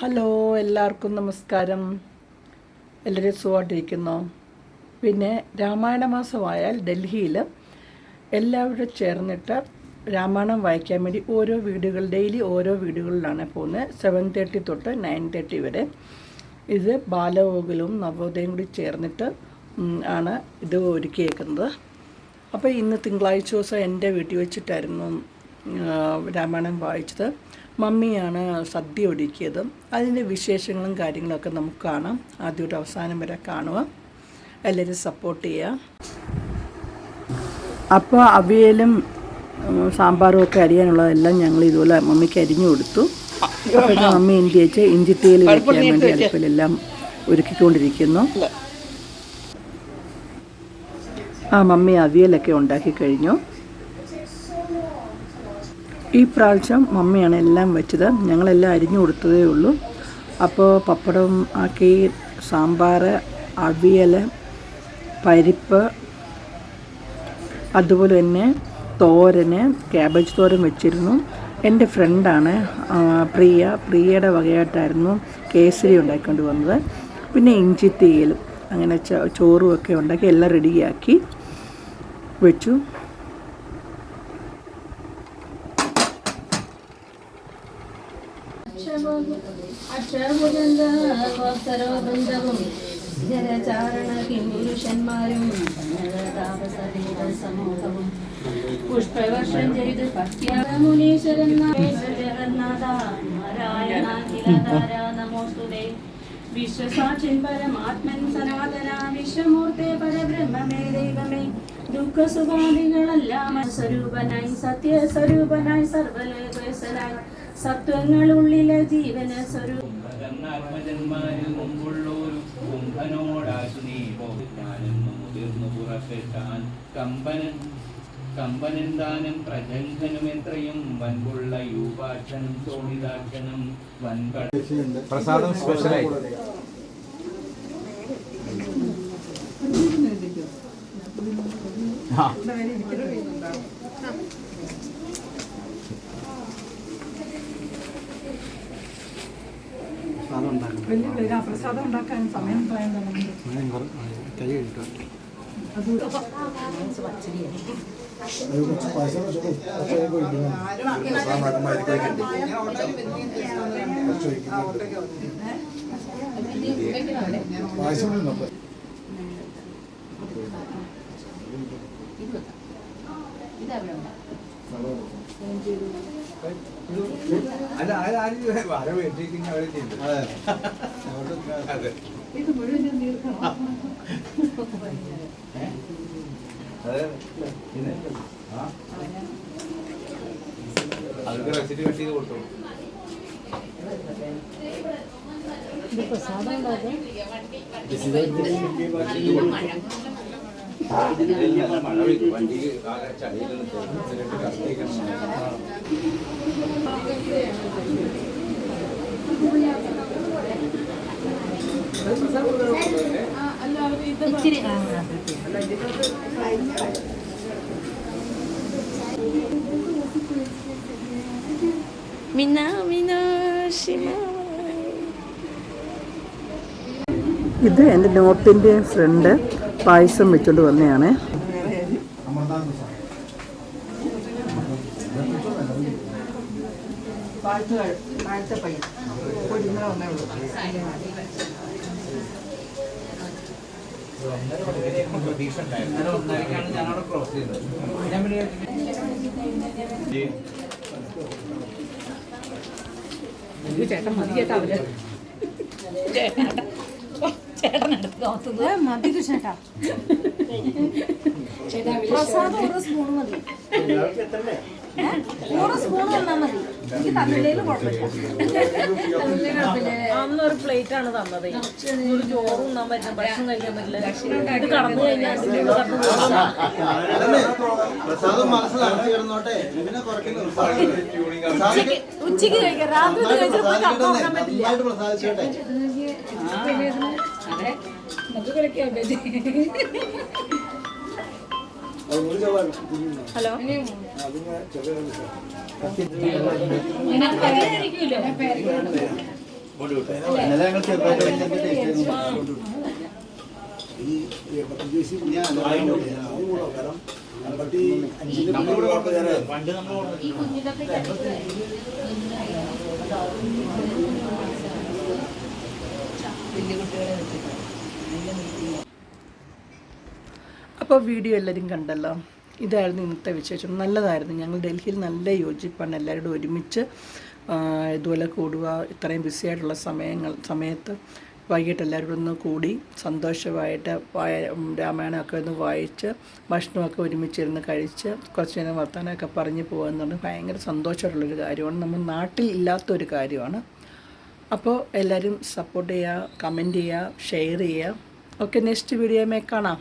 Hello എല്ലാവർക്കും നമസ്കാരം. എല്ലാവരും സുഖമായിട്ടിരിക്കുന്നു? പിന്നെ രാമായണ മാസമായാൽ ഡൽഹിയിൽ എല്ലാവരും ചേർന്നിട്ട് രാമായണം വായിക്കാൻ വേണ്ടി ഓരോ വീടുകൾ ഡെയിലി ഓരോ വീടുകളിലാണ് പോകുന്നത്. സെവൻ തേർട്ടി തൊട്ട് നയൻ തേർട്ടി വരെ. ഇത് ബാലഗോകുലവും നവോദയം കൂടി ചേർന്നിട്ട് ആണ് ഇത് ഒരുക്കിയേക്കുന്നത്. അപ്പോൾ ഇന്ന് തിങ്കളാഴ്ച ദിവസം എന്റെ വീട്ടിൽ വെച്ചിട്ടായിരുന്നു രാമായണം വായിച്ചത്. മമ്മിയാണ് സദ്യ ഒരുക്കിയത്. അതിന്റെ വിശേഷങ്ങളും കാര്യങ്ങളൊക്കെ നമുക്ക് കാണാം. ആദ്യം ഒരു അവസാനം വരെ കാണുക. എല്ലാവരും സപ്പോർട്ട് ചെയ്യുക. അപ്പോൾ അവിയലും സാമ്പാറും ഒക്കെ അരിയാനുള്ളതെല്ലാം ഞങ്ങൾ ഇതുപോലെ മമ്മിക്ക് അരിഞ്ഞു കൊടുത്തു. മമ്മി എന്ത് വെച്ച് ഇഞ്ചിത്തേൽ വയ്ക്കാൻ വേണ്ടി അടുപ്പിലെല്ലാം ഒരുക്കിക്കൊണ്ടിരിക്കുന്നു. ആ മമ്മി അവിയലൊക്കെ ഉണ്ടാക്കി കഴിഞ്ഞു. ഈ പ്രാവശ്യം മമ്മിയാണ് എല്ലാം വെച്ചത്. ഞങ്ങളെല്ലാം അരിഞ്ഞു കൊടുത്തതേ ഉള്ളൂ. അപ്പോൾ പപ്പടം ആക്കി സാമ്പാർ അവിയൽ പരിപ്പ് അതുപോലെ തന്നെ തോരന് ക്യാബേജ് തോരൻ വെച്ചിരുന്നു. എന്റെ ഫ്രണ്ടാണ് പ്രിയ. പ്രിയയുടെ വകയായിട്ടായിരുന്നു കേസരി ഉണ്ടാക്കിക്കൊണ്ട് വന്നത്. പിന്നെ ഇഞ്ചി അങ്ങനെ ച- ചോറും ഒക്കെ ഉണ്ടാക്കി എല്ലാം റെഡിയാക്കി വെച്ചു. അക്ഷരഭുജന്തവും ജലചാരണ നമോസ്തുതേ. പരബ്രഹ്മമേ സ്വരൂപനായി സത്യസ്വരൂപനായി സർവലോകനായി സത്വങ്ങളുള്ളിലെ ജീവന സ്വരൂപം ആത്മജന്മാരിൽ മുമ്പുള്ളൊരു കുംഭനോടാശു നീ ഞാനെന്നു മുതിർന്നു പുറപ്പെട്ടാൻ കമ്പനൻ കമ്പനന്താനം പ്രജംഘനും എത്രയും വൻപുള്ള യൂപാക്ഷനും സോണിതാക്ഷനും വൻപട പ്രസാദം സ്പെഷ്യലായി. ആ. പ്രസാദം ഉണ്ടാക്കാൻ സമയം കൈ കഴിട്ടോ അല്ല ആരും വര വേണ്ടിയിരിക്കുന്ന അവരെ അതൊക്കെ റെസിറ്റ് കട്ട് ചെയ്ത് കൊടുത്തോളൂ ഇല്ല, ഇത് എന്റെ നോട്ടിന്റെ ഫ്രണ്ട്. പായസം വെച്ചുകൊണ്ട് വന്നതാണ് പ്രതീക്ഷ ഞാൻ ചേട്ടൻ മതി ചേട്ടാ അവർ. ചേട്ടാ പ്രസാദം ഒരു സ്പൂൺ മതി. നൂറ് സ്പൂൺ തന്നാ മതി. എനിക്ക് തന്നില്ലേലും കുഴപ്പമില്ല. അന്നൊരു പ്ലേറ്റ് ആണ് തന്നത്. ഒരു ചോറും ഉണ്ണാൻ പറ്റില്ല ഭക്ഷണം കഴിക്കാൻ പറ്റില്ല. ഇത് കടന്നു കഴിഞ്ഞാൽ ഉച്ചയ്ക്ക് കഴിക്കാം. രാത്രി കടന്നു പറ്റില്ല. നമുക്ക് കളിക്കാൻ ഹലോ? ഇന്നലെ ഞങ്ങൾ ചെറുതായിട്ട് കഴിഞ്ഞിട്ട് ടേസ്റ്റ് ചെയ്തു പണ്ട് നമ്മൾ ഈ കുഞ്ഞിതൊക്കെ കഴിച്ചിട്ട് അപ്പോൾ വീഡിയോ എല്ലാവരും കണ്ടല്ലോ. ഇതായിരുന്നു ഇന്നത്തെ വിശേഷം. നല്ലതായിരുന്നു. ഞങ്ങൾ ഡൽഹിയിൽ നല്ല യോജിപ്പാണ്. എല്ലാവരോടും ഒരുമിച്ച് ഇതുപോലെ കൂടുക ഇത്രയും ബിസി ആയിട്ടുള്ള സമയങ്ങൾ സമയത്ത് വൈകിട്ട് എല്ലാവരും ഒന്ന് കൂടി സന്തോഷമായിട്ട് വായ രാമായണമൊക്കെ ഒന്ന് വായിച്ച് ഭക്ഷണമൊക്കെ ഒരുമിച്ചിരുന്ന് കഴിച്ച് കുറച്ച് നേരം വർത്തമാനമൊക്കെ പറഞ്ഞ് പോകുന്നുണ്ട് ഭയങ്കര സന്തോഷമുള്ളൊരു കാര്യമാണ്. നമ്മൾ നാട്ടിൽ ഇല്ലാത്തൊരു കാര്യമാണ്. അപ്പോൾ എല്ലാവരും സപ്പോർട്ട് ചെയ്യുക കമന്റ് ചെയ്യുക ഷെയർ ചെയ്യുക. ഓക്കെ നെക്സ്റ്റ് വീഡിയോമേ കാണാം.